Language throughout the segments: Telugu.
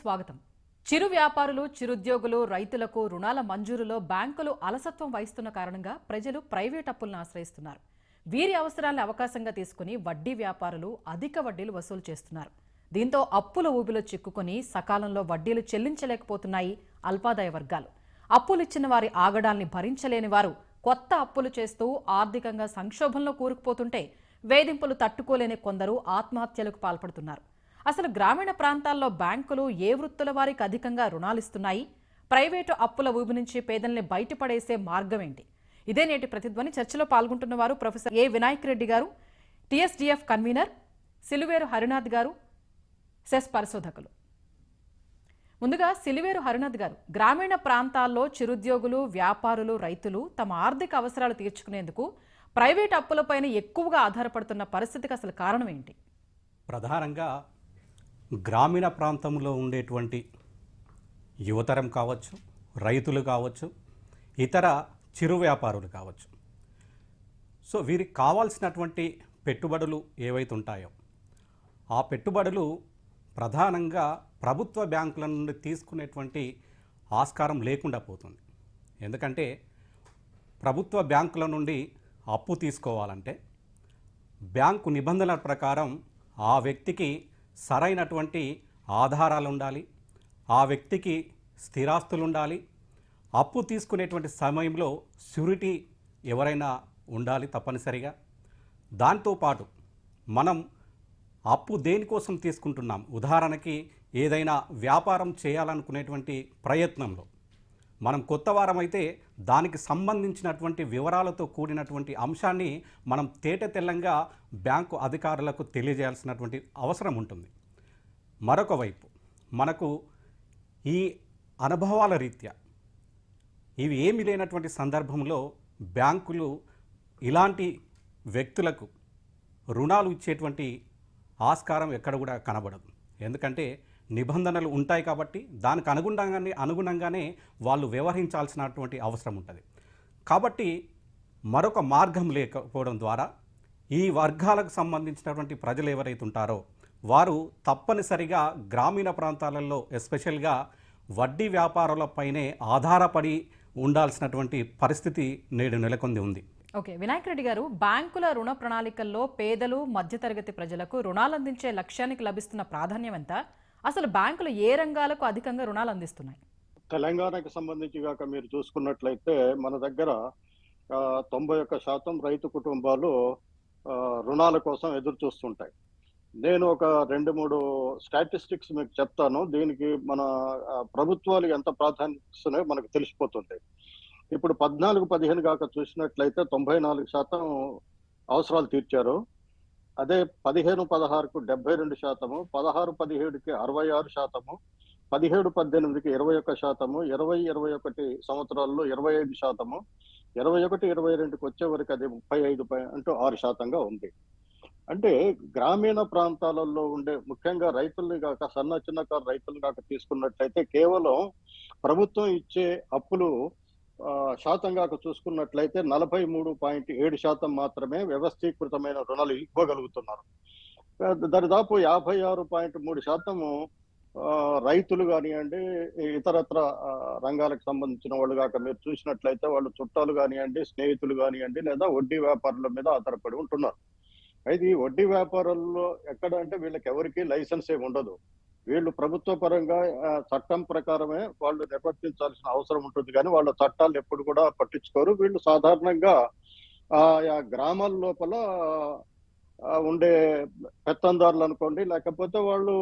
స్వాగతం. చిరు వ్యాపారులు చిరుద్యోగులు రైతులకు రుణాల మంజూరులో బ్యాంకులు అలసత్వం వహిస్తున్న కారణంగా ప్రజలు ప్రైవేట్ అప్పులను ఆశ్రయిస్తున్నారు. వీరి అవసరాలను అవకాశంగా తీసుకుని వడ్డీ వ్యాపారులు అధిక వడ్డీలు వసూలు చేస్తున్నారు. దీంతో అప్పుల ఊబిలో చిక్కుకొని సకాలంలో వడ్డీలు చెల్లించలేకపోతున్నాయి అల్పాదాయ వర్గాలు. అప్పులిచ్చిన వారి ఆగడాల్ని భరించలేని వారు కొత్త అప్పులు చేస్తూ ఆర్థికంగా సంక్షోభంలో కూరుకుపోతుంటే వేధింపులు తట్టుకోలేని కొందరు ఆత్మహత్యలకు పాల్పడుతున్నారు. అసలు గ్రామీణ ప్రాంతాల్లో బ్యాంకులు ఏ వృత్తుల వారికి అధికంగా రుణాలు ఇస్తున్నాయి ప్రైవేటు అప్పుల ఊబి నుంచి పేదల్ని బయటపడేసే మార్గం ఏంటి? ఇదే నేటి ప్రతిధ్వని. చర్చలో పాల్గొంటున్న వారు ప్రొఫెసర్ ఏ వినాయక్ రెడ్డి గారు టీఎస్డీఎఫ్ కన్వీనర్ సిలువేరు హరినాథ్ గారు సెస్ పరిశోధకులు. ముందుగా సిలివేరు హరినాథ్ గారు గ్రామీణ ప్రాంతాల్లో చిరుద్యోగులు వ్యాపారులు రైతులు తమ ఆర్థిక అవసరాలు తీర్చుకునేందుకు ప్రైవేట్ అప్పులపైన ఎక్కువగా ఆధారపడుతున్న పరిస్థితికి అసలు కారణం ఏంటి? ప్రధానంగా గ్రామీణ ప్రాంతంలో ఉండేటువంటి యువతరం కావచ్చు రైతులు కావచ్చు ఇతర చిరు వ్యాపారులు కావచ్చు. సో వీరికి కావాల్సినటువంటి పెట్టుబడులు ఏవైతే ఉంటాయో ఆ పెట్టుబడులు ప్రధానంగా ప్రభుత్వ బ్యాంకుల నుండి తీసుకునేటువంటి ఆస్కారం లేకుండా పోతుంది. ఎందుకంటే ప్రభుత్వ బ్యాంకుల నుండి అప్పు తీసుకోవాలంటే బ్యాంకు నిబంధనల ప్రకారం ఆ వ్యక్తికి సరైనటువంటి ఆధారాలు ఉండాలి ఆ వ్యక్తికి స్థిరాస్తులు ఉండాలి అప్పు తీసుకునేటువంటి సమయంలో షూరిటీ ఎవరైనా ఉండాలి తప్పనిసరిగా. దాంతోపాటు మనం అప్పు దేనికోసం తీసుకుంటున్నాం? ఉదాహరణకి ఏదైనా వ్యాపారం చేయాలనుకునేటువంటి ప్రయత్నంలో. మనం కొత్త వారం అయితే దానికి సంబంధించినటువంటి వివరాలతో కూడినటువంటి అంశాన్ని మనం తేట తెల్లంగా బ్యాంకు అధికారులకు తెలియజేయాల్సినటువంటి అవసరం ఉంటుంది. మరొక వైపు మనకు ఈ అనుభవాల రీత్యా ఇవి ఏమి లేనటువంటి సందర్భంలో బ్యాంకులు ఇలాంటి వ్యక్తులకు రుణాలు ఇచ్చేటువంటి ఆస్కారం ఎక్కడ కూడా కనబడదు. ఎందుకంటే నిబంధనలు ఉంటాయి కాబట్టి దానికి అనుగుణంగానే అనుగుణంగానే వాళ్ళు వ్యవహరించాల్సినటువంటి అవసరం ఉంటుంది. కాబట్టి మరొక మార్గం లేకపోవడం ద్వారా ఈ వర్గాలకు సంబంధించినటువంటి ప్రజలు ఎవరైతే ఉంటారో వారు తప్పనిసరిగా గ్రామీణ ప్రాంతాలలో ఎస్పెషల్గా వడ్డీ వ్యాపారాలపైనే ఆధారపడి ఉండాల్సినటువంటి పరిస్థితి నేడు నెలకొంది ఉంది. ఓకే వినాయక్ రెడ్డి గారు బ్యాంకుల రుణ ప్రణాళికల్లో పేదలు మధ్యతరగతి ప్రజలకు రుణాలు అందించే లక్ష్యానికి లభిస్తున్న ప్రాధాన్యం ఎంత? అసలు బ్యాంకులు ఏ రంగాలకు అధికంగా రుణాలు అందిస్తున్నాయి? తెలంగాణకి సంబంధించి కాక మీరు చూసుకున్నట్లయితే మన దగ్గర తొంభై ఒక్క శాతం రైతు కుటుంబాలు రుణాల కోసం ఎదురు చూస్తుంటాయి. నేను ఒక రెండు మూడు స్టాటిస్టిక్స్ మీకు చెప్తాను. దీనికి మన ప్రభుత్వాలు ఎంత ప్రాధాన్యత ఇస్తున్నాయో మనకు తెలిసిపోతుంది. ఇప్పుడు పద్నాలుగు పదిహేను కాక చూసినట్లయితే తొంభై నాలుగు శాతం అవసరాలు తీర్చారు. అదే పదిహేను పదహారుకు డెబ్బై రెండు శాతము పదహారు పదిహేడుకి అరవై ఆరు శాతము పదిహేడు పద్దెనిమిదికి ఇరవై ఒక్క శాతము ఇరవై ఇరవై ఒకటి సంవత్సరాల్లో ఇరవై ఐదు శాతము ఇరవై ఒకటి ఇరవై రెండుకి వచ్చే వరకు అది ముప్పై ఐదు అంటూ ఆరు శాతంగా ఉంది. అంటే గ్రామీణ ప్రాంతాలలో ఉండే ముఖ్యంగా రైతుల్ని కాక సన్న చిన్నకారు రైతులు కాక తీసుకున్నట్లయితే కేవలం ప్రభుత్వం ఇచ్చే అప్పులు ఆ, శాతం కాక చూసుకున్నట్లయితే నలభై మూడు పాయింట్ ఏడు శాతం మాత్రమే వ్యవస్థీకృతమైన రుణాలు ఇవ్వగలుగుతున్నారు. దరిదాపు యాభై ఆరు పాయింట్ మూడు శాతము ఆ, రైతులు కానివ్వండి ఇతరత్ర ఆ, రంగాలకు సంబంధించిన వాళ్ళు కాక మీరు చూసినట్లయితే వాళ్ళు చుట్టాలు కానివ్వండి స్నేహితులు కానివ్వండి లేదా వడ్డీ వ్యాపారుల మీద ఆధారపడి ఉంటున్నారు. అయితే ఈ వడ్డీ వ్యాపారుల్లో ఎక్కడ అంటే వీళ్ళకి ఎవరికి లైసెన్స్ ఏమి ఉండదు. వీళ్ళు ప్రభుత్వ పరంగా ఆ, చట్టం ప్రకారమే వాళ్ళు నిర్వర్తించాల్సిన అవసరం ఉంటుంది. కానీ వాళ్ళ చట్టాలు ఎప్పుడు కూడా పట్టించుకోరు. వీళ్ళు సాధారణంగా ఆ గ్రామాల లోపల ఆ, ఉండే పెత్తందారులు అనుకోండి లేకపోతే వాళ్ళు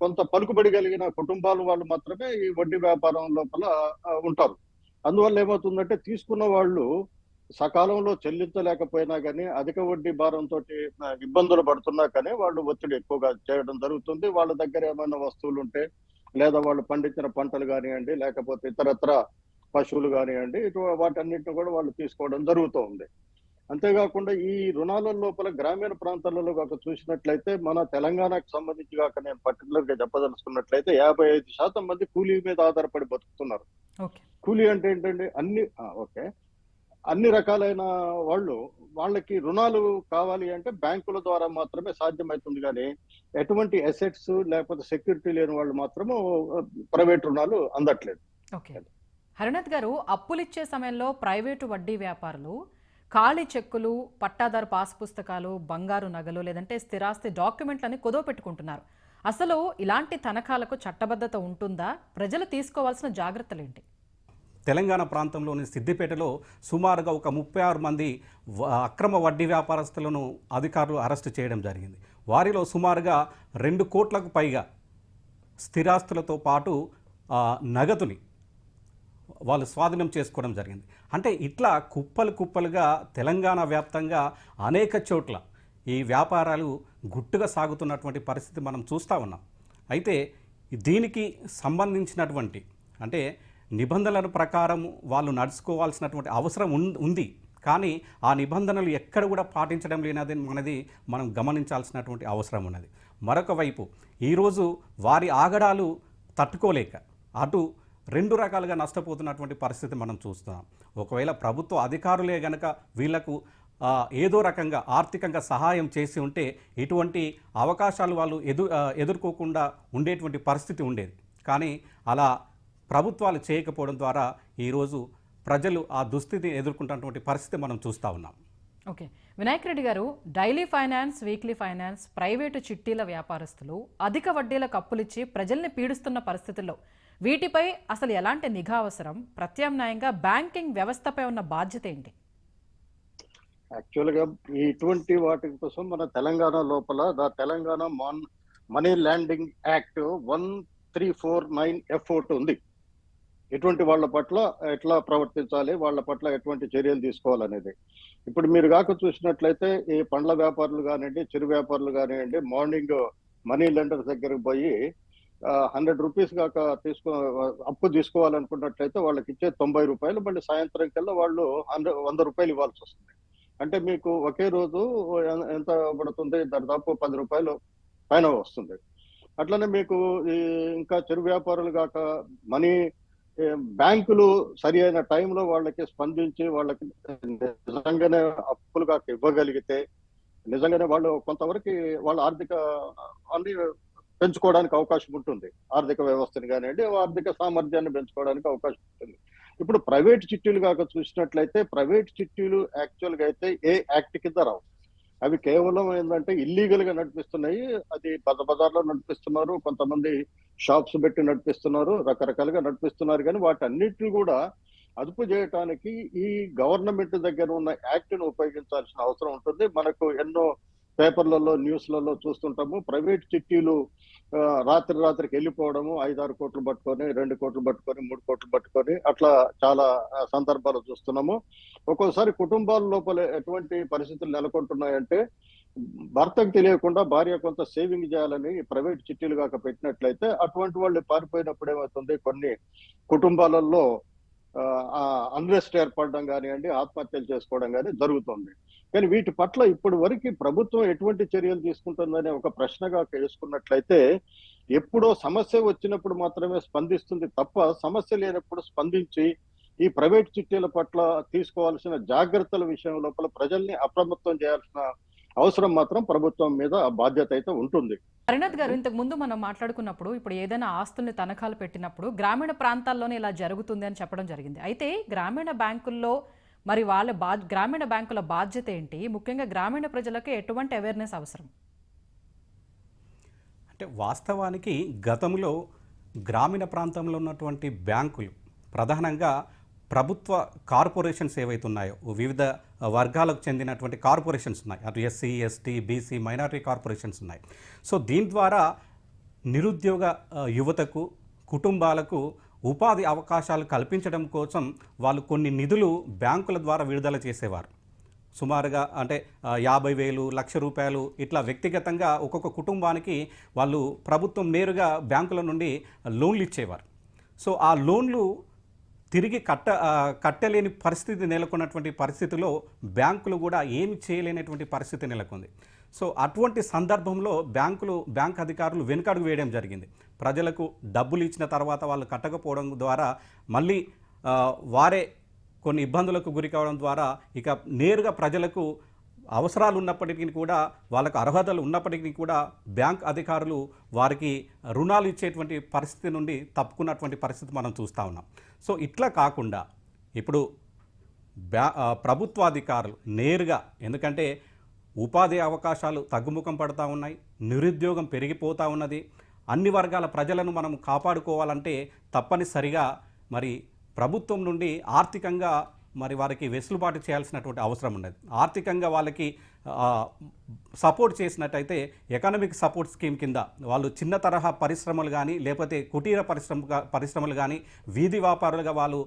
కొంత పలుకుబడి కలిగిన కుటుంబాలు వాళ్ళు మాత్రమే ఈ వడ్డీ వ్యాపారం లోపల ఉంటారు. అందువల్ల ఏమవుతుందంటే తీసుకున్న వాళ్ళు సకాలంలో చెల్లించలేకపోయినా కానీ అధిక వడ్డీ భారంతో ఇబ్బందులు పడుతున్నా కానీ వాళ్ళు ఒత్తిడి ఎక్కువగా చేయడం జరుగుతుంది. వాళ్ళ దగ్గర ఏమైనా వస్తువులు ఉంటే లేదా వాళ్ళు పండించిన పంటలు కానివ్వండి లేకపోతే ఇతరత్ర పశువులు కానివ్వండి ఇటు వాటన్నిటిని కూడా వాళ్ళు తీసుకోవడం జరుగుతూ ఉంది అంతేకాకుండా ఈ రుణాల లోపల గ్రామీణ ప్రాంతాలలో కాక చూసినట్లయితే మన తెలంగాణకు సంబంధించి కాక నేను పర్టికులర్గా చెప్పదలుచుకున్నట్లయితే యాభై ఐదు శాతం మంది కూలీ మీద ఆధారపడి బతుకుతున్నారు. కూలీ అంటే ఏంటండి? అన్ని ఓకే. అన్ని రకాలైన వాళ్ళు వాళ్ళకి రుణాలు కావాలి అంటే బ్యాంకుల ద్వారా మాత్రమే సాధ్యమవుతుంది కానీ ఎటువంటి అసెట్స్ లేకపోతే సెక్యూరిటీ లేని వాళ్ళు మాత్రము ప్రైవేట్ రుణాలు అందట్లేదు. ఓకే. హరినాథ్ గారు అప్పులిచ్చే సమయంలో ప్రైవేటు వడ్డీ వ్యాపారులు ఖాళీ చెక్కులు పట్టాదారు పాస్ పుస్తకాలు బంగారు నగలు లేదంటే స్థిరాస్తి డాక్యుమెంట్లని కుదవ పెట్టుకుంటున్నారు. అసలు ఇలాంటి తనఖాలకు చట్టబద్ధత ఉంటుందా? ప్రజలు తీసుకోవాల్సిన జాగ్రత్తలు ఏంటి తెలంగాణ ప్రాంతంలోని సిద్దిపేటలో సుమారుగా ఒక ముప్పై ఆరు మంది వ- అక్రమ వడ్డీ వ్యాపారస్తులను అధికారులు అరెస్టు చేయడం జరిగింది. వారిలో సుమారుగా రెండు కోట్లకు పైగా స్థిరాస్తులతో పాటు నగదుని వాళ్ళు స్వాధీనం చేసుకోవడం జరిగింది. అంటే ఇట్లా కుప్పలు కుప్పలుగా తెలంగాణ వ్యాప్తంగా అనేక చోట్ల ఈ వ్యాపారాలు గుట్టుగా సాగుతున్నటువంటి పరిస్థితి మనం చూస్తూ ఉన్నాం. అయితే దీనికి సంబంధించినటువంటి అంటే నిబంధనల ప్రకారం వాళ్ళు నడుచుకోవాల్సినటువంటి అవసరం ఉంది. కానీ ఆ నిబంధనలు ఎక్కడ కూడా పాటించడం లేనది మనది మనం గమనించాల్సినటువంటి అవసరం ఉన్నది. మరొక వైపు ఈరోజు వారి ఆగడాలు తట్టుకోలేక అటు రెండు రకాలుగా నష్టపోతున్నటువంటి పరిస్థితి మనం చూస్తున్నాం. ఒకవేళ ప్రభుత్వ అధికారులే గనక వీళ్ళకు ఏదో రకంగా ఆర్థికంగా సహాయం చేసి ఉంటే ఇటువంటి అవకాశాలు వాళ్ళు ఎదు ఎదుర్కోకుండా ఉండేటువంటి పరిస్థితి ఉండేది. కానీ అలా ప్రభుత్వాలు చేయకపోవడం ద్వారా ఈరోజు ప్రజలు ఆ దుస్థితిని ఎదుర్కొంటున్నటువంటి పరిస్థితి మనం చూస్తూ ఉన్నాం. ఓకే. వినాయక్ రెడ్డి గారు daily finance weekly finance private చిట్టీల వ్యాపారస్తులు అధిక వడ్డీలకు అప్పులిచ్చి ప్రజల్ని పీడిస్తున్న పరిస్థితుల్లో వీటిపై అసలు ఎలాంటి నిఘా అవసరం? ప్రత్యామ్నాయంగా బ్యాంకింగ్ వ్యవస్థపై ఉన్న బాధ్యత ఏంటి? యాక్చువల్గా ఈ ఇటువంటి వాటి కోసం మన తెలంగాణ లోపల the Telangana Maan money lending act one three four nine F ఉంది. ఎటువంటి వాళ్ళ పట్ల ఎట్లా ప్రవర్తించాలి వాళ్ళ పట్ల ఎటువంటి చర్యలు తీసుకోవాలనేది. ఇప్పుడు మీరు కాక చూసినట్లయితే ఈ పండ్ల వ్యాపారులు కానివ్వండి చిరు వ్యాపారులు కానివ్వండి మార్నింగ్ మనీ లెండర్ దగ్గరకు పోయి హండ్రెడ్ రూపీస్ కాక తీసుకో అప్పు తీసుకోవాలనుకున్నట్లయితే వాళ్ళకి ఇచ్చే తొంభై రూపాయలు మళ్ళీ సాయంత్రం కల్లా వాళ్ళు హండ్రెడ్ వంద రూపాయలు ఇవ్వాల్సి వస్తుంది. అంటే మీకు ఒకే రోజు ఎంత పడుతుంది? దాదాపు పది రూపాయలు పైన వస్తుంది. అట్లనే మీకు ఈ ఇంకా చిరు వ్యాపారులు కాక మనీ బ్యాంకులు సరి అయిన టైంలో వాళ్ళకి స్పందించి వాళ్ళకి నిజంగానే అప్పులు కాక ఇవ్వగలిగితే నిజంగానే వాళ్ళు కొంతవరకు వాళ్ళ ఆర్థిక అన్ని పెంచుకోవడానికి అవకాశం ఉంటుంది. ఆర్థిక వ్యవస్థని కానివ్వండి ఆర్థిక సామర్థ్యాన్ని పెంచుకోవడానికి అవకాశం ఉంటుంది. ఇప్పుడు ప్రైవేట్ చిట్టీలు కాక చూసినట్లయితే ప్రైవేట్ చిట్టీలు యాక్చువల్గా అయితే ఏ యాక్ట్ కింద రావు. అవి కేవలం ఏంటంటే ఇల్లీగల్గా నడిపిస్తున్నాయి. అది బజ బజార్లో నడిపిస్తున్నారు. కొంతమంది షాప్స్ పెట్టి నడిపిస్తున్నారు. రకరకాలుగా నడిపిస్తున్నారు. కానీ వాటన్నిటిని కూడా అదుపు చేయటానికి ఈ గవర్నమెంట్ దగ్గర ఉన్న యాక్ట్ను ఉపయోగించాల్సిన అవసరం ఉంటుంది. మనకు ఎన్నో పేపర్లలో న్యూస్లలో చూస్తుంటాము. ప్రైవేట్ చిట్టీలు ఆ, రాత్రి రాత్రికి వెళ్ళిపోవడము ఐదారు కోట్లు పట్టుకొని రెండు కోట్లు పట్టుకొని మూడు కోట్లు పట్టుకొని అట్లా చాలా సందర్భాలు చూస్తున్నాము. ఒక్కోసారి కుటుంబాల లోపల ఎటువంటి పరిస్థితులు నెలకొంటున్నాయంటే భర్తకు తెలియకుండా భార్య కొంత సేవింగ్ చేయాలని ప్రైవేట్ చిట్టీలు కాక పెట్టినట్లయితే అటువంటి వాళ్ళు పారిపోయినప్పుడు ఏమవుతుంది? కొన్ని కుటుంబాలలో అన్రెస్ట్ ఏర్పడడం కానివ్వండి ఆత్మహత్యలు చేసుకోవడం కానీ జరుగుతుంది. కానీ వీటి పట్ల ఇప్పటి వరకు ప్రభుత్వం ఎటువంటి చర్యలు తీసుకుంటుందనే ఒక ప్రశ్నగా వేసుకున్నట్లయితే ఎప్పుడో సమస్య వచ్చినప్పుడు మాత్రమే స్పందిస్తుంది తప్ప సమస్య లేనప్పుడు స్పందించి ఈ ప్రైవేట్ చిట్టీల పట్ల తీసుకోవాల్సిన జాగ్రత్తల విషయం లోపల ప్రజల్ని అప్రమత్తం చేయాల్సిన అవసరం మాత్రం ప్రభుత్వం మీద బాధ్యత అయితే ఉంటుంది. హరినాథ్ గారు ఇంతకు ముందు మనం మాట్లాడుకున్నప్పుడు ఇప్పుడు ఏదైనా ఆస్తుల్ని తనఖాలు పెట్టినప్పుడు గ్రామీణ ప్రాంతాల్లోనే ఇలా జరుగుతుంది అని చెప్పడం జరిగింది. అయితే గ్రామీణ బ్యాంకుల్లో మరి వాళ్ళ బా గ్రామీణ బ్యాంకుల బాధ్యత ఏంటి? ముఖ్యంగా గ్రామీణ ప్రజలకు ఎటువంటి అవేర్నెస్ అవసరం? అంటే వాస్తవానికి గతంలో గ్రామీణ ప్రాంతంలో ఉన్నటువంటి బ్యాంకులు ప్రధానంగా ప్రభుత్వ కార్పొరేషన్స్ ఏవైతే ఉన్నాయో వివిధ వర్గాలకు చెందినటువంటి కార్పొరేషన్స్ ఉన్నాయి. అటు SC ST BC minority corporations ఉన్నాయి. సో దీని ద్వారా నిరుద్యోగ యువతకు కుటుంబాలకు ఉపాధి అవకాశాలు కల్పించడం కోసం వాళ్ళు కొన్ని నిధులు బ్యాంకుల ద్వారా విడుదల చేసేవారు. సుమారుగా అంటే యాభై వేలు లక్ష రూపాయలు ఇట్లా వ్యక్తిగతంగా ఒక్కొక్క కుటుంబానికి వాళ్ళు ప్రభుత్వం నేరుగా బ్యాంకుల నుండి లోన్లు ఇచ్చేవారు. సో ఆ లోన్లు తిరిగి కట్ట కట్టలేని పరిస్థితి నెలకొన్నటువంటి పరిస్థితిలో బ్యాంకులు కూడా ఏమి చేయలేనటువంటి పరిస్థితి నెలకొంది. సో అటువంటి సందర్భంలో బ్యాంకులు బ్యాంక్ అధికారులు వెనుకడుగు వేయడం జరిగింది. ప్రజలకు డబ్బులు ఇచ్చిన తర్వాత వాళ్ళు కట్టకపోవడం ద్వారా మళ్ళీ వారే కొన్ని ఇబ్బందులకు గురి కావడం ద్వారా ఇక నేరుగా ప్రజలకు అవసరాలు ఉన్నప్పటికీ కూడా వాళ్ళకు అర్హతలు ఉన్నప్పటికీ కూడా బ్యాంక్ అధికారులు వారికి రుణాలు ఇచ్చేటువంటి పరిస్థితి నుండి తప్పుకున్నటువంటి పరిస్థితి మనం చూస్తూ ఉన్నాం. సో ఇట్లా కాకుండా ఇప్పుడు బ్యా ప్రభుత్వాధికారులు నేరుగా ఎందుకంటే ఉపాధి అవకాశాలు తగ్గుముఖం పడతా ఉన్నాయి నిరుద్యోగం పెరిగిపోతూ ఉన్నది అన్ని వర్గాల ప్రజలను మనం కాపాడుకోవాలంటే తప్పనిసరిగా మరి ప్రభుత్వం నుండి ఆర్థికంగా మరి వారికి వెసులుబాటు చేయాల్సినటువంటి అవసరం ఉన్నది. ఆర్థికంగా వాళ్ళకి సపోర్ట్ చేసినట్టయితే ఎకనామిక్ సపోర్ట్ స్కీమ్ కింద వాళ్ళు చిన్న తరహా పరిశ్రమలు కానీ లేకపోతే కుటీర పరిశ్రమ పరిశ్రమలు కానీ వీధి వ్యాపారులుగా వాళ్ళు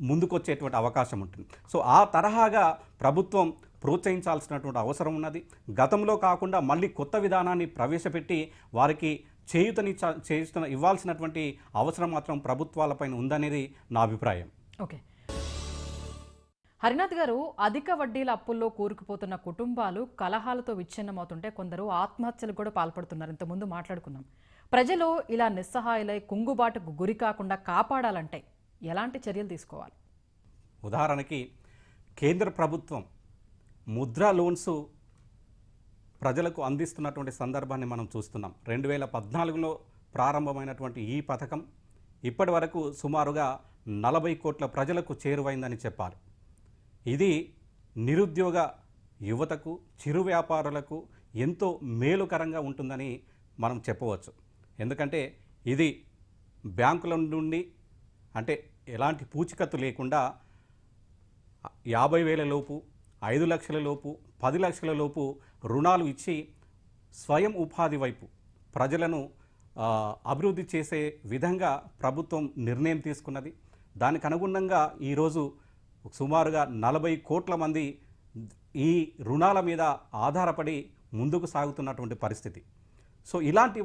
ముందుకొచ్చేటువంటి అవకాశం ఉంటుంది. సో ఆ తరహాగా ప్రభుత్వం ప్రోత్సహించాల్సినటువంటి అవసరం ఉన్నది. గతంలో కాకుండా మళ్ళీ కొత్త విధానాన్ని ప్రవేశపెట్టి వారికి చేయుతని చేయుత ఇవ్వాల్సినటువంటి అవసరం మాత్రం ప్రభుత్వాలపైన ఉందనేది నా అభిప్రాయం. ఓకే. హరినాథ్ గారు అధిక వడ్డీల అప్పుల్లో కూరుకుపోతున్న కుటుంబాలు కలహాలతో విచ్ఛిన్నమవుతుంటే కొందరు ఆత్మహత్యలు కూడా పాల్పడుతున్నారు. ఇంతకుముందు మాట్లాడుకున్నాం. ప్రజలు ఇలా నిస్సహాయులై కుంగుబాటుకు గురి కాకుండా కాపాడాలంటే ఎలాంటి చర్యలు తీసుకోవాలి? ఉదాహరణకి కేంద్ర ప్రభుత్వం ముద్రా లోన్స్ ప్రజలకు అందిస్తున్నటువంటి సందర్భాన్ని మనం చూస్తున్నాం. రెండు వేల పద్నాలుగులో ప్రారంభమైనటువంటి ఈ పథకం ఇప్పటి వరకు సుమారుగా నలభై కోట్ల ప్రజలకు చేరువైందని చెప్పాలి. ఇది నిరుద్యోగ యువతకు చిరు వ్యాపారులకు ఎంతో మేలుకరంగా ఉంటుందని మనం చెప్పవచ్చు. ఎందుకంటే ఇది బ్యాంకుల నుండి అంటే ఎలాంటి పూచికత్తు లేకుండా యాభై వేల లోపు ఐదు లక్షల లోపు పది లక్షల లోపు రుణాలు ఇచ్చి స్వయం ఉపాధి వైపు ప్రజలను అభివృద్ధి చేసే విధంగా ప్రభుత్వం నిర్ణయం తీసుకున్నది. దానికి అనుగుణంగా ఈరోజు సుమారుగా నలభై కోట్ల మంది ఈ రుణాల మీద ఆధారపడి ముందుకు సాగుతున్నటువంటి పరిస్థితి. సో ఇలాంటి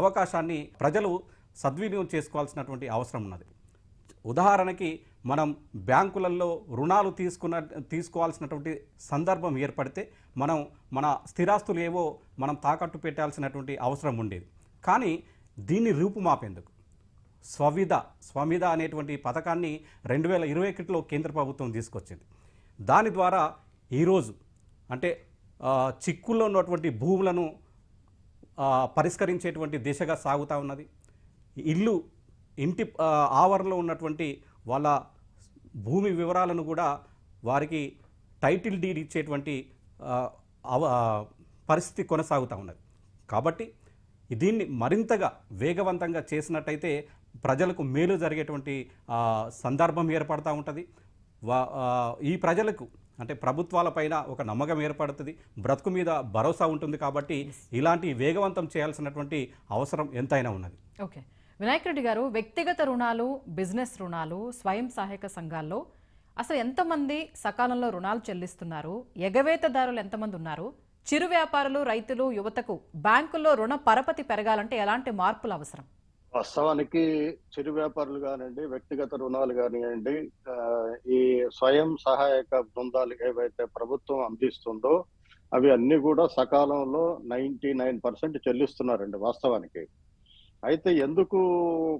అవకాశాన్ని ప్రజలు సద్వినియోగం చేసుకోవాల్సినటువంటి అవసరం ఉన్నది. ఉదాహరణకి మనం బ్యాంకులలో రుణాలు తీసుకున్న తీసుకోవాల్సినటువంటి సందర్భం ఏర్పడితే మనం మన స్థిరాస్తులు ఏవో మనం తాకట్టు పెట్టాల్సినటువంటి అవసరం ఉండేది. కానీ దీన్ని రూపుమాపేందుకు? స్వవిధ స్వమిధ అనేటువంటి పథకాన్ని రెండు వేల ఇరవై ఒకటిలో కేంద్ర ప్రభుత్వం తీసుకొచ్చింది. దాని ద్వారా ఈరోజు అంటే చిక్కుల్లో ఉన్నటువంటి భూములను పరిష్కరించేటువంటి దిశగా సాగుతూ ఉన్నది. ఇల్లు ఇంటి ఆవరణలో ఉన్నటువంటి వాళ్ళ భూమి వివరాలను కూడా వారికి టైటిల్ డీడ్ ఇచ్చేటువంటి అవ పరిస్థితి కొనసాగుతూ ఉన్నది. కాబట్టి దీన్ని మరింతగా వేగవంతంగా చేసినట్టయితే ప్రజలకు మేలు జరిగేటువంటి సందర్భం ఏర్పడతా ఉంటుంది. ఈ ప్రజలకు అంటే ప్రభుత్వాలపైన ఒక నమ్మకం ఏర్పడుతుంది. బ్రతుకు మీద భరోసా ఉంటుంది కాబట్టి ఇలాంటి వేగవంతం చేయాల్సినటువంటి అవసరం ఎంతైనా ఉన్నది. ఓకే. వినాయక్ రెడ్డి గారు వ్యక్తిగత రుణాలు బిజినెస్ రుణాలు స్వయం సహాయక సంఘాల్లో అసలు ఎంతమంది సకాలంలో రుణాలు చెల్లిస్తున్నారు? ఎగవేతదారులు ఎంతమంది ఉన్నారు? చిరు వ్యాపారులు రైతులు యువతకు బ్యాంకుల్లో రుణ పరపతి పెరగాలంటే ఎలాంటి మార్పులు అవసరం? వాస్తవానికి చిరు వ్యాపారులు కానివ్వండి వ్యక్తిగత రుణాలు కానివ్వండి ఈ స్వయం సహాయక బృందాలు ఏవైతే ప్రభుత్వం అందిస్తుందో అవి అన్ని కూడా సకాలంలో నైన్టీ నైన్ పర్సెంట్ చెల్లిస్తున్నారండి వాస్తవానికి. అయితే ఎందుకు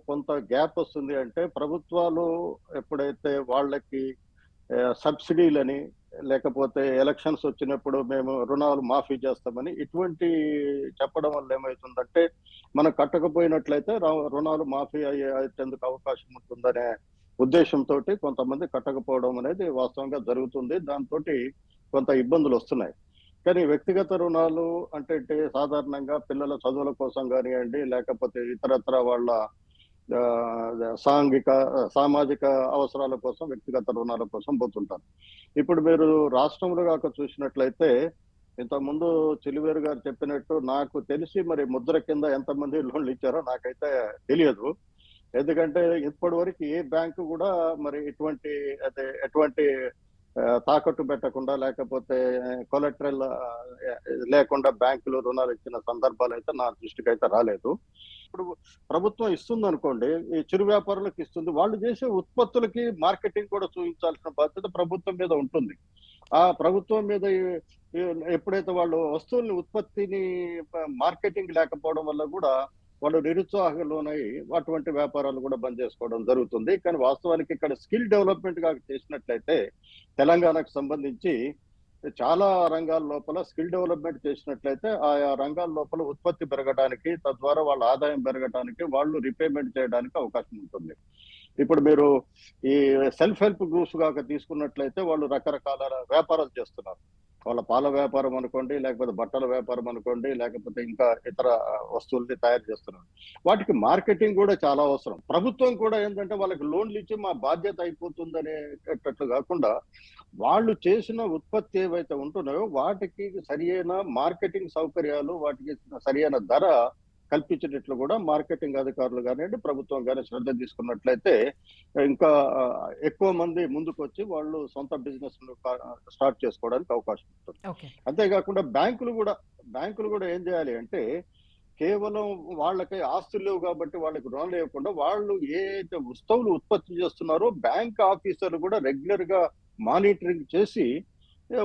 కొంత గ్యాప్ వస్తుంది అంటే ప్రభుత్వాలు ఎప్పుడైతే వాళ్ళకి సబ్సిడీలని లేకపోతే ఎలక్షన్స్ వచ్చినప్పుడు మేము రుణాలు మాఫీ చేస్తామని ఇటువంటి చెప్పడం వల్ల ఏమవుతుందంటే మనం కట్టకపోయినట్లయితే రుణాలు మాఫీ అయ్యే అయ్యేందుకు అవకాశం ఉంటుందనే ఉద్దేశంతో కొంతమంది కట్టకపోవడం అనేది వాస్తవంగా జరుగుతుంది. దాంతో కొంత ఇబ్బందులు వస్తున్నాయి. కానీ వ్యక్తిగత రుణాలు అంటే సాధారణంగా పిల్లల చదువుల కోసం కానివ్వండి లేకపోతే ఇతరత్ర వాళ్ళ సాంఘిక సామాజిక అవసరాల కోసం వ్యక్తిగత రుణాల కోసం పోతుంటారు. ఇప్పుడు మీరు రాష్ట్రంలో కాక చూసినట్లయితే ఇంతకుముందు చిలివేరు గారు చెప్పినట్టు నాకు తెలిసి మరి ముద్ర కింద ఎంతమంది లోన్లు ఇచ్చారో నాకైతే తెలియదు. ఎందుకంటే ఇప్పటి వరకు ఏ బ్యాంకు కూడా మరి ఇటువంటి అదే ఎటువంటి తాకట్టు పెట్టకుండా లేకపోతే కొలెక్టరల్ లేకుండా బ్యాంకులు రుణాలు ఇచ్చిన సందర్భాలు అయితే నా దృష్టికి అయితే రాలేదు. ఇప్పుడు ప్రభుత్వం ఇస్తుంది అనుకోండి ఈ చిరు వ్యాపారులకు ఇస్తుంది వాళ్ళు చేసే ఉత్పత్తులకి మార్కెటింగ్ కూడా చూపించాల్సిన బాధ్యత ప్రభుత్వం మీద ఉంటుంది. ఆ ప్రభుత్వం మీద ఎప్పుడైతే వాళ్ళు వస్తువుల్ని ఉత్పత్తిని మార్కెటింగ్ లేకపోవడం వల్ల కూడా వాళ్ళు నిరుత్సాహంలోనై అటువంటి వ్యాపారాలు కూడా బంద్ చేసుకోవడం జరుగుతుంది. కానీ వాస్తవానికి ఇక్కడ స్కిల్ డెవలప్మెంట్గా చేసినట్లయితే తెలంగాణకు సంబంధించి చాలా రంగాల లోపల స్కిల్ డెవలప్మెంట్ చేసినట్లయితే ఆయా రంగాల లోపల ఉత్పత్తి పెరగడానికి తద్వారా వాళ్ళ ఆదాయం పెరగడానికి వాళ్ళు రిపేమెంట్ చేయడానికి అవకాశం ఉంటుంది. ఇప్పుడు మీరు ఈ సెల్ఫ్ హెల్ప్ గ్రూప్స్ కాక తీసుకున్నట్లయితే వాళ్ళు రకరకాల వ్యాపారాలు చేస్తున్నారు. వాళ్ళ పాల వ్యాపారం అనుకోండి లేకపోతే బట్టల వ్యాపారం అనుకోండి లేకపోతే ఇంకా ఇతర వస్తువుల్ని తయారు చేస్తున్నారు. వాటికి మార్కెటింగ్ కూడా చాలా అవసరం. ప్రభుత్వం కూడా ఏంటంటే వాళ్ళకి లోన్లు ఇచ్చి మా బాధ్యత అయిపోతుందనేటట్లు కాకుండా వాళ్ళు చేసిన ఉత్పత్తి ఏవైతే ఉంటున్నాయో వాటికి సరియైన మార్కెటింగ్ సౌకర్యాలు వాటికి సరియైన ధర కల్పించేటట్లు కూడా మార్కెటింగ్ అధికారులు కానివ్వండి ప్రభుత్వం కానీ శ్రద్ధ తీసుకున్నట్లయితే ఇంకా ఎక్కువ మంది ముందుకు వచ్చి వాళ్ళు సొంత బిజినెస్ స్టార్ట్ చేసుకోవడానికి అవకాశం ఉంటుంది. అంతేకాకుండా బ్యాంకులు కూడా బ్యాంకులు కూడా ఏం చేయాలి అంటే కేవలం వాళ్ళకి ఆస్తులు లేవు కాబట్టి వాళ్ళకి రుణాలు లేకుండా వాళ్ళు ఏ వస్తువులు ఉత్పత్తి చేస్తున్నారో బ్యాంక్ ఆఫీసర్లు కూడా రెగ్యులర్గా మానిటరింగ్ చేసి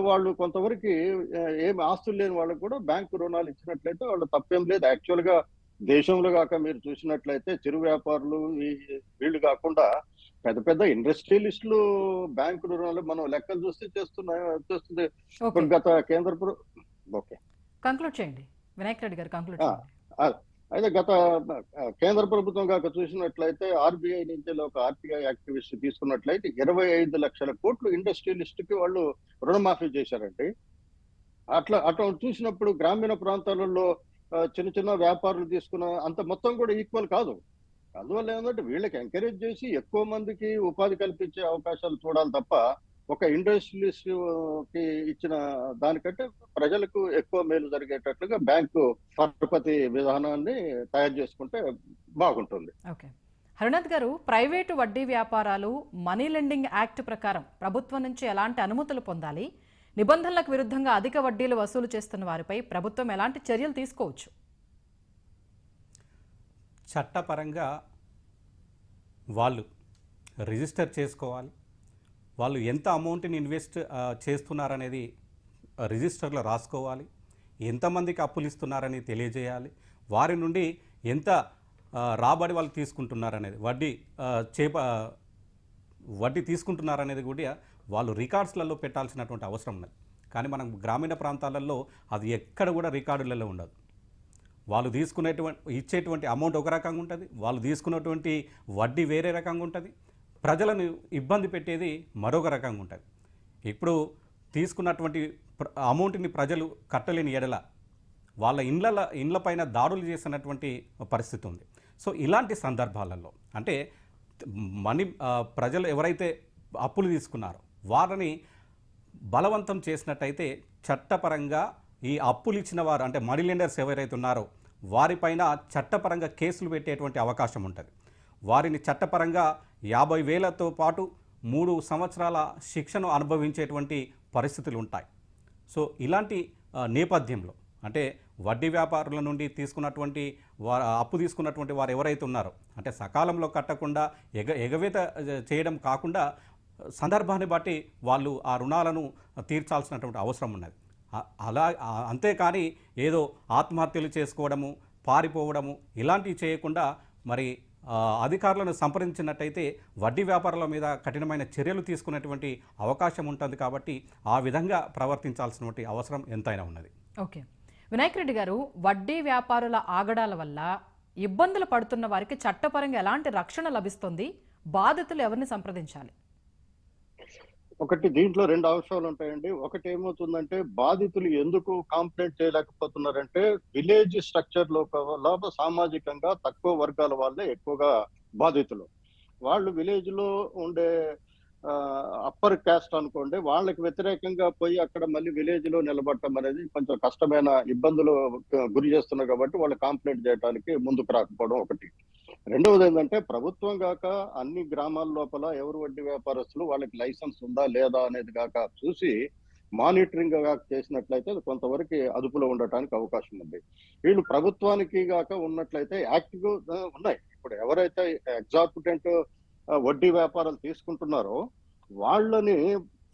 వాళ్ళు కొంతవరకు ఏ, ఏమి ఆస్తులు లేని వాళ్ళకి కూడా బ్యాంకు రుణాలు ఇచ్చినట్లయితే వాళ్ళు తప్పేం లేదు. యాక్చువల్గా దేశంలో కాక మీరు చూసినట్లయితే చిరు వ్యాపారులు ఈ వీళ్ళు కాకుండా పెద్ద పెద్ద ఇండస్ట్రియలిస్టులు బ్యాంకు రుణాలు మనం లెక్కలు చూస్తే చేస్తున్నాయి చేస్తుంది. గత కేంద్ర ఓకే. కంక్లూడ్ చేయండి. వినాయక్ రెడ్డి గారు కంక్లూడ్ అయితే గత కేంద్ర ప్రభుత్వం కాక చూసినట్లయితే ఆర్బీఐ నుంచి ఒక ఆర్టీఐ యాక్టివిస్ట్ తీసుకున్నట్లయితే ఇరవై ఐదు లక్షల కోట్లు ఇండస్ట్రియలిస్ట్కి వాళ్ళు రుణమాఫీ చేశారండి. అట్లా అట్లా చూసినప్పుడు గ్రామీణ ప్రాంతాలలో చిన్న చిన్న వ్యాపారులు తీసుకున్న అంత మొత్తం కూడా ఈక్వల్ కాదు. అందువల్ల ఏంటంటే వీళ్ళకి ఎంకరేజ్ చేసి ఎక్కువ మందికి ఉపాధి కల్పించే అవకాశాలు చూడాలి తప్ప ఒక ఇండస్ట్రియలిస్ట్కి ఇచ్చిన దానికంటే ప్రజలకు ఎక్కువ మేలు జరిగేటట్లుగా బ్యాంకు పరపతి విధానాన్ని తయారు చేసుకుంటే బాగుంటుంది. ఓకే. హరినాథ్ గారు ప్రైవేటు వడ్డీ వ్యాపారాలు మనీ లెండింగ్ యాక్ట్ ప్రకారం ప్రభుత్వం నుంచి ఎలాంటి అనుమతులు పొందాలి? నిబంధనలకు విరుద్ధంగా అధిక వడ్డీలు వసూలు చేస్తున్న వారిపై ప్రభుత్వం ఎలాంటి చర్యలు తీసుకోవచ్చు? చట్టపరంగా వాళ్ళు రిజిస్టర్ చేసుకోవాలి. వాళ్ళు ఎంత అమౌంట్ని ఇన్వెస్ట్ చేస్తున్నారనేది రిజిస్టర్లో రాసుకోవాలి. ఎంతమందికి అప్పులు ఇస్తున్నారని తెలియజేయాలి. వారి నుండి ఎంత రాబడి వాళ్ళు తీసుకుంటున్నారనేది వడ్డీ చేప వడ్డీ తీసుకుంటున్నారనేది కూడా వాళ్ళు రికార్డ్స్లలో పెట్టాల్సినటువంటి అవసరం ఉన్నది. కానీ మనం గ్రామీణ ప్రాంతాలలో అది ఎక్కడ కూడా రికార్డులలో ఉండదు. వాళ్ళు తీసుకునేటువంటి ఇచ్చేటువంటి అమౌంట్ ఒక రకంగా ఉంటుంది వాళ్ళు తీసుకున్నటువంటి వడ్డీ వేరే రకంగా ఉంటుంది. ప్రజలను ఇబ్బంది పెట్టేది మరొక రకంగా ఉంటుంది. ఇప్పుడు తీసుకున్నటువంటి అమౌంట్ని ప్రజలు కట్టలేని ఎడల వాళ్ళ ఇండ్ల ఇండ్లపైన దాడులు చేసినటువంటి పరిస్థితి ఉంది. సో ఇలాంటి సందర్భాలలో అంటే మనీ ప్రజలు ఎవరైతే అప్పులు తీసుకున్నారో వారిని బలవంతం చేసినట్టయితే చట్టపరంగా ఈ అప్పులు ఇచ్చిన వారు అంటే మనీ లెండర్స్ ఎవరైతే ఉన్నారో వారిపైన చట్టపరంగా కేసులు పెట్టేటువంటి అవకాశం ఉంటుంది. వారిని చట్టపరంగా యాభై వేలతో పాటు మూడు సంవత్సరాల శిక్షను అనుభవించేటువంటి పరిస్థితులు ఉంటాయి సో ఇలాంటి నేపథ్యంలో అంటే వడ్డీ వ్యాపారుల నుండి తీసుకున్నటువంటి అప్పు తీసుకున్నటువంటి వారు ఎవరైతే ఉన్నారో అంటే సకాలంలో కట్టకుండా ఎగ ఎగవేత చేయడం కాకుండా సందర్భాన్ని బట్టి వాళ్ళు ఆ రుణాలను తీర్చాల్సినటువంటి అవసరం ఉన్నది. అలా అంతేకాని ఏదో ఆత్మహత్యలు చేసుకోవడము పారిపోవడము ఇలాంటివి చేయకుండా మరి అధికారులను సంప్రదించినట్టయితే వడ్డీ వ్యాపారుల మీద కఠినమైన చర్యలు తీసుకునేటువంటి అవకాశం ఉంటుంది కాబట్టి ఆ విధంగా ప్రవర్తించాల్సినటువంటి అవసరం ఎంతైనా ఉన్నది. ఓకే. వినాయక్ రెడ్డి గారు వడ్డీ వ్యాపారుల ఆగడాల వల్ల ఇబ్బందులు పడుతున్న వారికి చట్టపరంగా ఎలాంటి రక్షణ లభిస్తుంది? బాధితులు ఎవరిని సంప్రదించాలి? ఒకటి దీంట్లో రెండు అంశాలు ఉంటాయండి. ఒకటి ఏమవుతుందంటే బాధితులు ఎందుకు కాంప్లైంట్ చేయలేకపోతున్నారంటే విలేజ్ స్ట్రక్చర్లో సామాజికంగా తక్కువ వర్గాల వాళ్ళే ఎక్కువగా బాధితులు. వాళ్ళు విలేజ్లో ఉండే అప్పర్ క్యాస్ట్ అనుకోండి వాళ్ళకి వ్యతిరేకంగా పోయి అక్కడ మళ్ళీ విలేజ్లో నిలబడటం అనేది కొంచెం కష్టమైన ఇబ్బందులు గురి చేస్తున్నారు కాబట్టి వాళ్ళు కాంప్లైంట్ చేయడానికి ముందుకు రాకపోవడం ఒకటి. రెండవది ఏంటంటే ప్రభుత్వం కాక అన్ని గ్రామాల లోపల ఎవరు వడ్డీ వ్యాపారస్తులు వాళ్ళకి లైసెన్స్ ఉందా లేదా అనేది కాక చూసి మానిటరింగ్గా చేసినట్లయితే కొంతవరకు అదుపులో ఉండటానికి అవకాశం ఉంది. వీళ్ళు ప్రభుత్వానికి గాక ఉన్నట్లయితే యాక్టివ్ ఉన్నాయి. ఇప్పుడు ఎవరైతే ఎగ్జాక్యుటెంట్ వడ్డీ వ్యాపారాలు తీసుకుంటున్నారో వాళ్ళని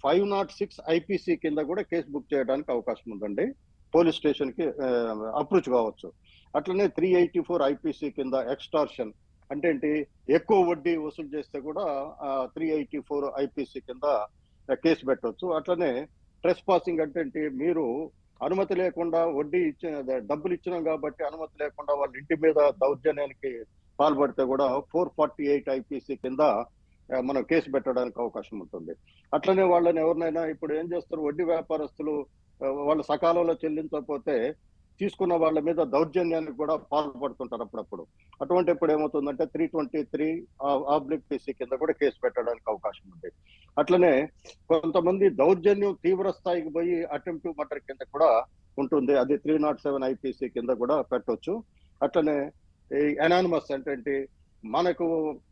ఫైవ్ నాట్ సిక్స్ ఐపీసీ కింద కూడా కేసు బుక్ చేయడానికి అవకాశం ఉందండి. పోలీస్ స్టేషన్కి అప్రోచ్ కావచ్చు. అట్లనే త్రీ ఎయిటీ ఫోర్ ఐపీసీ కింద ఎక్స్టార్షన్ అంటే ఏంటి? ఎక్కువ వడ్డీ వసూలు చేస్తే కూడా త్రీ ఎయిటీ ఫోర్ ఐపీసీ కింద కేసు పెట్టవచ్చు అట్లనే ట్రెస్ పాసింగ్ అంటే ఏంటి? మీరు అనుమతి లేకుండా వడ్డీ ఇచ్చిన డబ్బులు ఇచ్చినాం కాబట్టి అనుమతి లేకుండా వాళ్ళ ఇంటి మీద దౌర్జన్యానికి పాల్పడితే కూడా ఫోర్ ఫార్టీ ఎయిట్ ఐపీసీ కింద మనం కేసు పెట్టడానికి అవకాశం ఉంటుంది. అట్లనే వాళ్ళని ఎవరినైనా ఇప్పుడు ఏం చేస్తారు? వడ్డీ వ్యాపారస్తులు వాళ్ళు సకాలంలో చెల్లించకపోతే తీసుకున్న వాళ్ళ మీద దౌర్జన్యానికి కూడా పాల్పడుతుంటారు అప్పుడప్పుడు. అటువంటి ఇప్పుడు ఏమవుతుందంటే three twenty three oblique PC కింద కూడా కేసు పెట్టడానికి అవకాశం ఉంది. అట్లనే కొంతమంది దౌర్జన్యం తీవ్ర స్థాయికి పోయి అటెంప్టివ్ మర్డర్ కింద కూడా ఉంటుంది. అది త్రీ నాట్ సెవెన్ ఐపీసీ కింద కూడా పెట్టొచ్చు. అట్లనే ఎనానిమస్ అంటే మనకు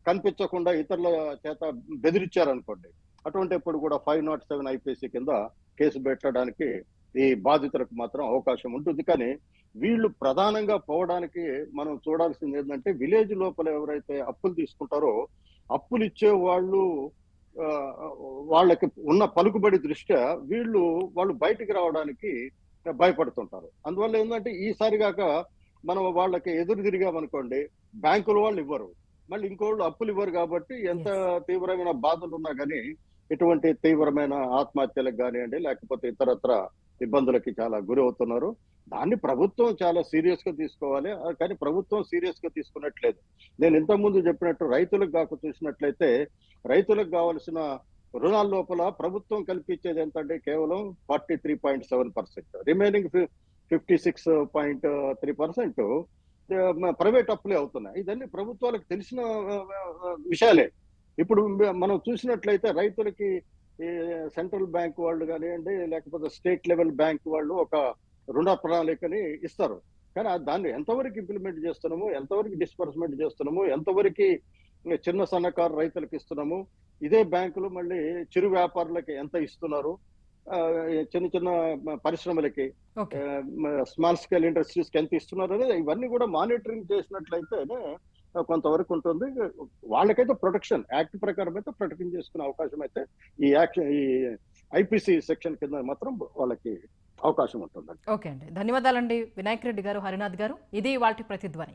కనిపించకుండా ఇతరుల చేత బెదిరించారనుకోండి అటువంటిప్పుడు కూడా ఫైవ్ నాట్ సెవెన్ ఐపీసీ కింద కేసు పెట్టడానికి ఈ బాధితులకు మాత్రం అవకాశం ఉంటుంది. కానీ వీళ్ళు ప్రధానంగా పోవడానికి మనం చూడాల్సింది ఏంటంటే విలేజ్ లోపల ఎవరైతే అప్పులు తీసుకుంటారో అప్పులు ఇచ్చే వాళ్ళు వాళ్ళకి ఉన్న పలుకుబడి దృష్ట్యా వీళ్ళు వాళ్ళు బయటికి రావడానికి భయపడుతుంటారు. అందువల్ల ఏంటంటే ఈసారి కాక మనం వాళ్ళకి ఎదురు తిరిగామనుకోండి బ్యాంకుల వాళ్ళు ఇవ్వరు. మళ్ళీ ఇంకోళ్ళు అప్పులు ఇవ్వరు కాబట్టి ఎంత తీవ్రమైన బాధలు ఉన్నా కానీ ఇటువంటి తీవ్రమైన ఆత్మహత్యలకు కానివ్వండి లేకపోతే ఇతరత్ర ఇబ్బందులకి చాలా గురి అవుతున్నారు. దాన్ని ప్రభుత్వం చాలా సీరియస్గా తీసుకోవాలి కానీ ప్రభుత్వం సీరియస్గా తీసుకున్నట్లేదు. నేను ఇంతకు ముందు చెప్పినట్టు రైతులకు కాక చూసినట్లయితే రైతులకు కావలసిన రుణాల లోపల ప్రభుత్వం కల్పించేది ఎంతంటే కేవలం forty three point seven percent. Remaining fifty six point three percent. Private అప్పులే అవుతున్నాయి. ఇదన్నీ ప్రభుత్వాలకు తెలిసిన విషయాలే. ఇప్పుడు మనం చూసినట్లయితే రైతులకి సెంట్రల్ బ్యాంక్ వాళ్ళు కానివ్వండి లేకపోతే స్టేట్ లెవెల్ బ్యాంక్ వాళ్ళు ఒక రుణ ప్రణాళికని ఇస్తారు. కానీ దాన్ని ఎంతవరకు ఇంప్లిమెంట్ చేస్తున్నాము ఎంతవరకు డిస్పర్స్మెంట్ చేస్తున్నాము ఎంతవరకు చిన్న సన్నకారు రైతులకు ఇస్తున్నాము ఇదే బ్యాంకులు మళ్ళీ చిరు వ్యాపారులకి ఎంత ఇస్తున్నారు చిన్న చిన్న పరిశ్రమలకి స్మాల్ స్కేల్ ఇండస్ట్రీస్కి ఎంత ఇస్తున్నారు అనేది ఇవన్నీ కూడా మానిటరింగ్ చేసినట్లయితేనే కొంతవరకు ఉంటుంది. వాళ్ళకైతే ప్రొటెక్షన్ యాక్ట్ ప్రకారం అయితే ప్రొటెక్షన్ చేసుకునే అవకాశం అయితే ఈ యాక్షన్ ఈ ఐపీసీ సెక్షన్ కింద మాత్రం వాళ్ళకి అవకాశం ఉంటుంది. ఓకే అండి. ధన్యవాదాలండి. వినాయక్ రెడ్డి గారు హరినాథ్ గారు. ఇది వాటి ప్రతిధ్వని.